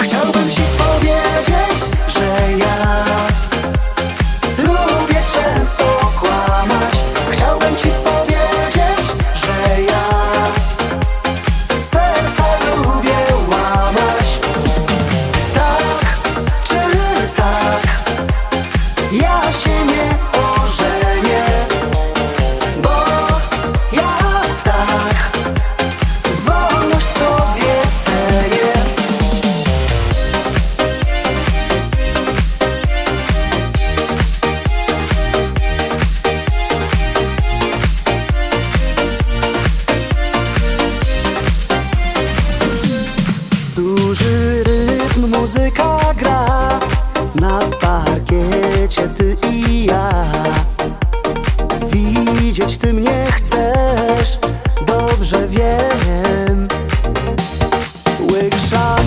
Chciałbym ci powiedzieć, że ja lubię często kłamać. Chciałbym ci powiedzieć, że ja serca lubię łamać. Tak czy tak, ja muzyka gra. Na parkiecie ty i ja. Widzieć ty mnie chcesz Dobrze wiem. Łyk szal